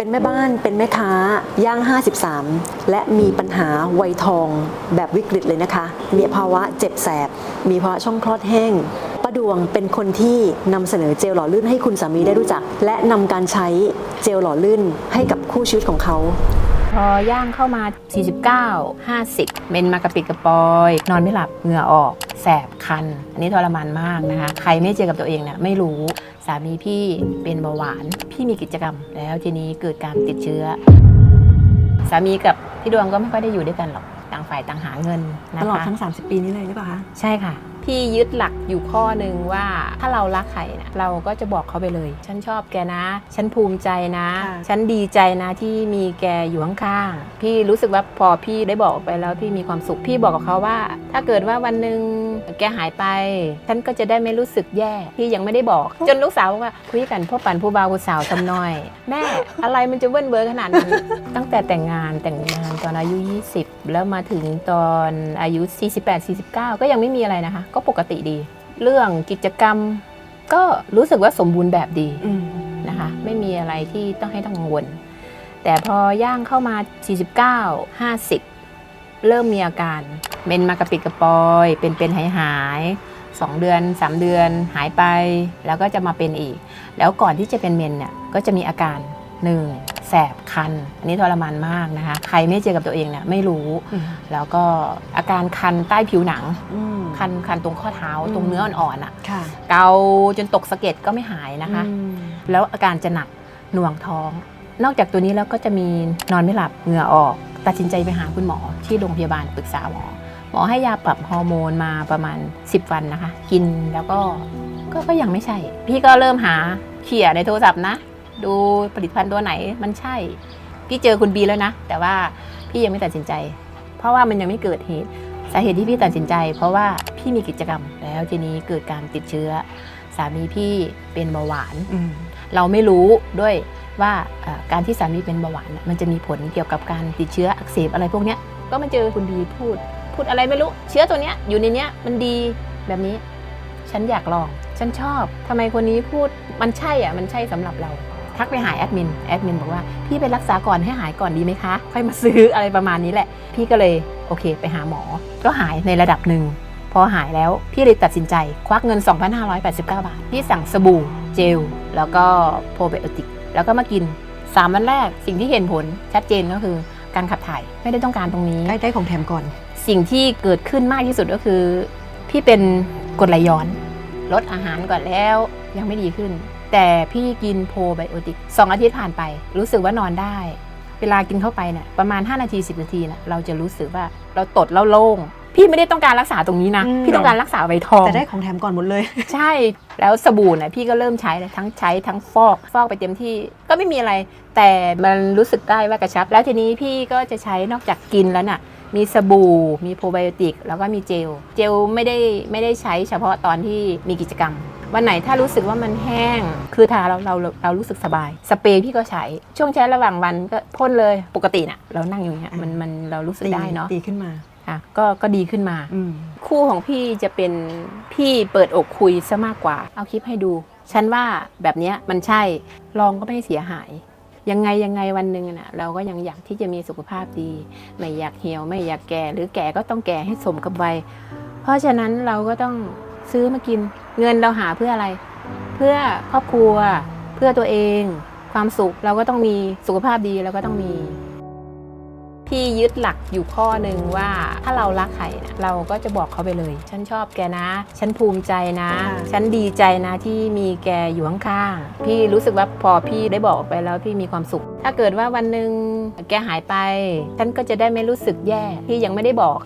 เป็นแม่บ้านเป็นแม่ค้าย่าง 53 และมีปัญหาวัยทองแบบวิกฤตเลยนะคะ มีภาวะเจ็บแสบ มีภาวะช่องคลอดแห้งป้าดวงเป็นคนที่นำเสนอเจลหล่อลื่นให้คุณสามีได้รู้จัก และนำการใช้เจลหล่อลื่นให้กับคู่ชีวิตของเขาพอย่างเข้ามา 49 50 เมนมากระปิดกระปอย นอนไม่หลับเหงื่อออก แสบคัน อันนี้ทรมานมากนะคะ ใครไม่เจอกับตัวเองเนี่ยไม่รู้ สามีพี่เป็นเบาหวาน พี่มีกิจกรรม แล้วทีนี้เกิดการติดเชื้อ สามีกับพี่ดวงก็ไม่ค่อยได้อยู่ด้วยกันหรอก ต่างฝ่ายต่างหาเงินนะคะตลอดทั้ง 30 ปีนี้เลยหรือเปล่าคะ ใช่ค่ะพี่ยึดหลักอยู่ข้อหนึ่งว่าถ้าเรารักใครนะเราก็จะบอกเขาไปเลย ฉันชอบแกนะ ฉันภูมิใจนะค่ะฉันดีใจนะที่มีแกอยู่ข้างๆพี่รู้สึกว่าพอพี่ได้บอกไปแล้วพี่มีความสุขพี่บอกกับเขาว่า ถ้าเกิดว่าวันหนึ่งแกหายไป ฉันก็จะได้ไม่รู้สึกแย่พี่ยังไม่ได้บอก จนลูกสาวบอกว่าคุยกันพ่อปันผู้บ่าวผู้สาวทำน้อย แม่อะไรมันจะเบิ้ลเบอร์ขนาดนั้นตั้งแต่แต่งงานแต่งงานตอนอายุ 20 แล้วมาถึงตอนอายุ 48 49 ก็ยังไม่มีอะไรนะคะก็ปกติดี เรื่องกิจกรรมก็รู้สึกว่าสมบูรณ์แบบดีอืมนะคะไม่มีอะไรที่ต้องให้ต้องกังวล แต่พอย่างเข้ามา 49 50 เริ่มมีอาการเมนมากระปิดกระปอย เป็นเป็นหายหายๆสองเดือน3เดือนหายไปแล้วก็จะมาเป็นอีก แล้วก่อนที่จะเป็นเมนเนี่ยก็จะมีอาการหนึ่ง แสบคันอันนี้ทรมานมากนะคะ ใครไม่เจอกับตัวเองเนี่ยไม่รู้อืมแล้วก็อาการคันใต้ผิวหนังอืมคันคันตรงข้อเท้าอืมตรงเนื้ออ่อนๆอะค่ะเกาจนตกสะเก็ดก็ไม่หายนะคะอืมแล้วอาการจะหนักหน่วงท้อง นอกจากตัวนี้แล้วก็จะมีนอนไม่หลับเหงื่อออก ตัดสินใจไปหาคุณหมอที่โรงพยาบาลปรึกษาหมอหมอให้ยาปรับฮอร์โมนมาประมาณ 10 วันนะคะ กินแล้วก็ก็ก็ยังไม่ใช่ พี่ก็เริ่มหาเขี่ยในโทรศัพท์นะ ดูผลิตภัณฑ์ตัวไหนมันใช่ พี่เจอคุณบีแล้วนะ แต่ว่าพี่ยังไม่ตัดสินใจ เพราะว่ามันยังไม่เกิดเหตุสาเหตุที่พี่ตัดสินใจ เพราะว่าพี่มีกิจกรรมแล้วทีนี้เกิดการติดเชื้อ สามีพี่เป็นเบาหวานอืมเราไม่รู้ด้วยว่าเอ่อการที่สามีเป็นเบาหวานน่ะมันจะมีผลเกี่ยวกับการติดเชื้ออักเสบอะไรพวกเนี้ยก็มาเจอคุณบีพูด พูดอะไรไม่รู้เชื้อตัวเนี้ยอยู่ในเนี้ยมันดีแบบนี้ ฉันอยากลอง ฉันชอบทำไมคนนี้พูดมันใช่อะมันใช่สำหรับเรา ทักไปหาแอดมินแอดมินบอกว่าพี่ไปรักษาก่อนให้หายก่อนดีไหมคะ ค่อยมาซื้ออะไรประมาณนี้แหละ พี่ก็เลยโอเค ไปหาหมอ ก็หายในระดับหนึ่ง พอหายแล้วพี่เลยตัดสินใจ ควักเงิน 2,589 บาท พี่สั่งสบู่เจล แล้วก็โปรไบโอติก แล้วก็มากิน 3 วันแรกสิ่งที่เห็นผลชัดเจนก็คือการขับถ่ายไม่ได้ต้องการตรงนี้ได้ได้ของแถมก่อน สิ่งที่เกิดขึ้นมากที่สุดก็คือ พี่เป็นกรดไหลย้อน ลดอาหารก่อนแล้วยังไม่ดีขึ้น แต่พี่กินโปรไบโอติกสองอาทิตย์ผ่านไป รู้สึกว่านอนได้ เวลากินเข้าไปเนี่ยประมาณ 5 นาที 10 นาทีนะเราจะรู้สึกว่าเราตดแล้วโล่งพี่ไม่ได้ต้องการรักษาตรงนี้นะ อืม พี่ต้องการรักษาไวทอง แต่ได้ของแถมก่อนหมดเลย ใช่แล้วสบู่นะพี่ก็เริ่มใช้เลยทั้งใช้ทั้งฟอกฟอกไปเต็มที่ก็ไม่มีอะไร แต่มันรู้สึกได้ว่ากระชับ แล้วทีนี้พี่ก็จะใช้นอกจากกินแล้วน่ะ มีสบู่ มีโปรไบโอติก แล้วก็มีเจล เจลไม่ได้ไม่ได้ใช้เฉพาะตอนที่มีกิจกรรม วันไหนถ้ารู้สึกว่ามันแห้ง คือทาเราเราเรารู้สึกสบาย สเปรย์พี่ก็ใช้ ช่วงใช้ระหว่างวันก็พ่นเลยปกติน่ะเรานั่งอยู่อย่างเงี้ยมันมันเรารู้สึกได้เนาะดีขึ้นมาค่ะก็ก็ดีขึ้นมาอืมคู่ของพี่จะเป็นพี่เปิดอกคุยซะมากกว่า เอาคลิปให้ดู ฉันว่าแบบเนี้ยมันใช่ลองก็ไม่เสียหายยังไงยังไงวันหนึ่งน่ะเราก็ยังอยากที่จะมีสุขภาพดี ไม่อยากเหี่ยวไม่อยากแก่ หรือแก่ก็ต้องแก่ให้สมกับวัยเพราะฉะนั้นเราก็ต้องซื้อมากิน เงินเราหาเพื่ออะไร เพื่อครอบครัว เพื่อตัวเอง ความสุขเราก็ต้องมีสุขภาพดีเราก็ต้องมี พี่ยึดหลักอยู่ข้อหนึ่งว่าถ้าเรารักใครนะเราก็จะบอกเขาไปเลย ฉันชอบแกนะ ฉันภูมิใจนะค่ะฉันดีใจนะที่มีแกอยู่ข้างๆพี่รู้สึกว่าพอพี่ได้บอกไปแล้วพี่มีความสุข ถ้าเกิดว่าวันหนึ่งแกหายไป ฉันก็จะได้ไม่รู้สึกแย่พี่ยังไม่ได้บอก